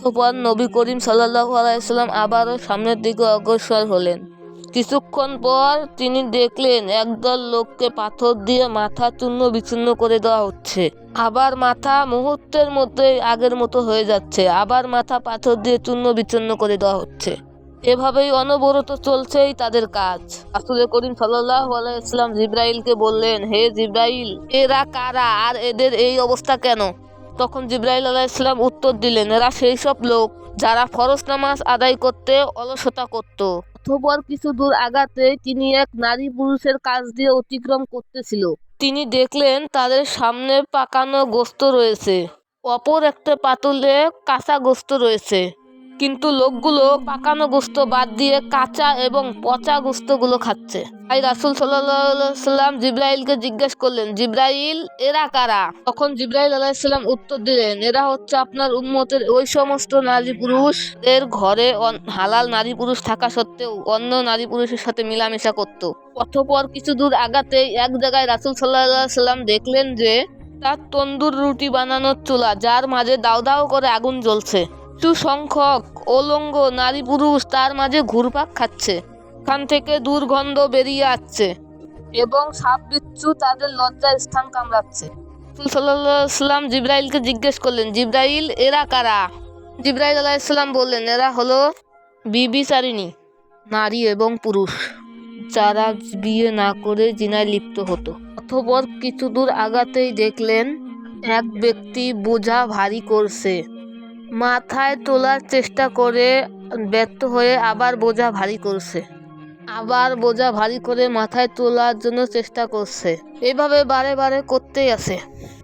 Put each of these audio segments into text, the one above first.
অতঃপর নবী করিম সাল্লাল্লাহু আলাইহি সাল্লাম আবারও সামনের দিকে অগ্রসর হলেন। কিছুক্ষণ পর তিনি দেখলেন একদল লোককে পাথর দিয়ে মাথা চূর্ণ বিচ্ছিন্ন করে দেওয়া হচ্ছে। আবার মাথা মুহূর্তের মধ্যেই আগের মতো হয়ে যাচ্ছে। আবার মাথা পাথর দিয়ে চূর্ণ বিচ্ছিন্ন করে দেওয়া হচ্ছে। এভাবেই অনবরত চলছেই তাদের কাজ। আসলে করিম সাল্লাল্লাহু আলাইহি সাল্লাম জিব্রাইলকে বললেন, হে জিব্রাইল, এরা কারা আর এদের এই অবস্থা কেন? তখন জিব্রাইল ইসলাম উত্তর দিলেন, এরা সেই সব লোক যারা ফরজ নামাজ আদায় করতে অলসতা করত। অথবর কিছু দূর আগাতে তিনি এক নারী পুরুষের কাজ দিয়ে অতিক্রম করতেছিল। তিনি দেখলেন তাদের সামনে পাকানো গোস্ত রয়েছে, অপর একটা পাতুলে কাঁচা গোস্ত রয়েছে। কিন্তু লোকগুলো পাকানো গোস্ত বাদ দিয়ে কাঁচা এবং পচা গোস্তগুলো খাচ্ছে। তাই রাসুল সাল্লাম জিব্রাইলকে জিজ্ঞেস করলেন, জিব্রাইল, এরা কারা? তখন জিব্রাইল আলাইসাল্লাম উত্তর দিলেন, এরা হচ্ছে আপনার উম্মতের ওই সমস্ত নারী পুরুষ এর ঘরে হালাল নারী পুরুষ থাকা সত্ত্বেও অন্য নারী পুরুষের সাথে মিলামেশা করত। অতঃপর কিছু দূর আগাতেই এক জায়গায় রাসুল সাল্লাহ সাল্লাম দেখলেন যে, তার তন্দুর রুটি বানানোর চুলা, যার মাঝে দাও দাও করে আগুন জ্বলছে। কিছু সংখ্যক অলঙ্গ নারী পুরুষ তার মাঝে ঘুরপাক খাচ্ছে। এখান থেকে দুর্গন্ধ বেরিয়ে আসছে এবং সাপ বিচ্ছু তাদের লজ্জার স্থান কামড়াচ্ছে। সাল্লাম জিব্রাইলকে জিজ্ঞেস করলেন, জিব্রাইল, এরা কারা? জিব্রাইল আলাইহিসসালাম বললেন, এরা হলো বিবিচারিণী নারী এবং পুরুষ। যারা বিয়ে না করে জিনায় লিপ্ত হতো। অতঃপর কিছু দূর আগাতেই দেখলেন, এক ব্যক্তি বোঝা ভারী করছে। মাথায় তোলার চেষ্টা করে ব্যর্থ হয়ে আবার বোঝা ভারী করছে। আবার বোঝা ভারী করে মাথায় তোলার জন্য চেষ্টা করছে। এভাবে বারে বারে করতেই আছে।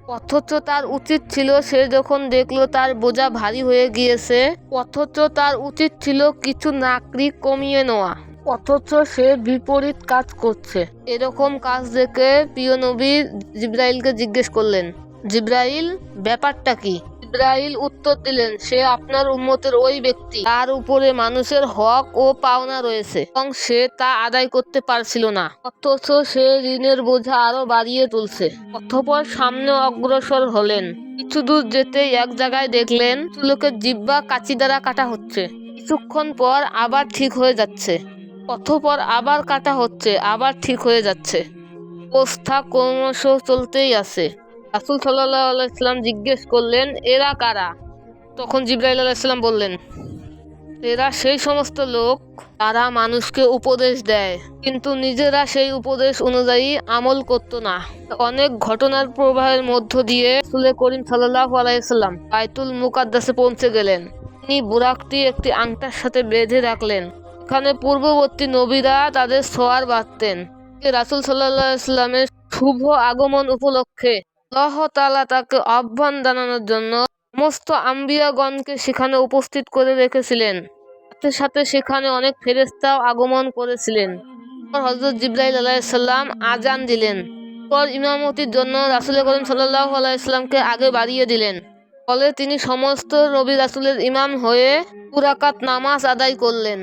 অথচ তার উচিত ছিল সে যখন দেখল তার বোঝা ভারী হয়ে গিয়েছে, অথচ তার উচিত ছিল কিছু নাকড়ি কমিয়ে নেওয়া। অথচ সে বিপরীত কাজ করছে। এরকম কাজ দেখে প্রিয় নবী জিব্রাইলকে জিজ্ঞেস করলেন, জিব্রাইল, ব্যাপারটা কি? জিব্রাইল উত্তর দিলেন, সে আপনার উম্মতের ওই ব্যক্তি। তার উপরে মানুষের হক ও পাওনা রয়েছে এবং সে তা আদায় করতে পারছিল না। অথচ সে ঋণের বোঝা আরও বাড়িয়ে তুলছে। অথপর সামনে অগ্রসর হলেন। কিছু দূর যেতেই এক জায়গায় দেখলেন লোকের জিব্বা কাচি দ্বারা কাটা হচ্ছে। কিছুক্ষণ পর আবার ঠিক হয়ে যাচ্ছে। অথপর আবার কাটা হচ্ছে, আবার ঠিক হয়ে যাচ্ছে। অবস্থা ক্রমশ চলতেই আছে। রাসুল সাল্লাহ আলাইসাল্লাম জিজ্ঞেস করলেন, এরা কারা? তখন জিব্রাইল আলাইসাল্লাম বললেন, এরা সেই সমস্ত লোক তারা মানুষকে উপদেশ দেয়, কিন্তু নিজেরা সেই উপদেশ অনুযায়ী আমল করত না। অনেক ঘটনার প্রবাহের মধ্য দিয়ে সুলে করিম সাল্লাহ আলাইসাল্লাম বাইতুল মুকাদ্দাসে পৌঁছে গেলেন। তিনি বুরাকটি একটি আংটার সাথে বেঁধে রাখলেন। এখানে পূর্ববর্তী নবীরা তাদের সোয়ার বাঁধতেন। রাসুল সাল্লাহ ইসলামের শুভ আগমন উপলক্ষে আল্লাহ তাআলা তাকে আহ্বান জানানোর জন্য সমস্ত আম্বিয়াগণকে সেখানে উপস্থিত করে রেখেছিলেন। সাথে সাথে সেখানে অনেক ফেরেস্তাও আগমন করেছিলেন। হজরত জিব্রাইল আলাইসাল্লাম আজান দিলেন। পর ইমামতির জন্য রাসুল করিম সাল্লাহ আলাইসাল্লামকে আগে বাড়িয়ে দিলেন। ফলে তিনি সমস্ত রবি রাসুলের ইমাম হয়ে পুরাকাত নামাজ আদায় করলেন।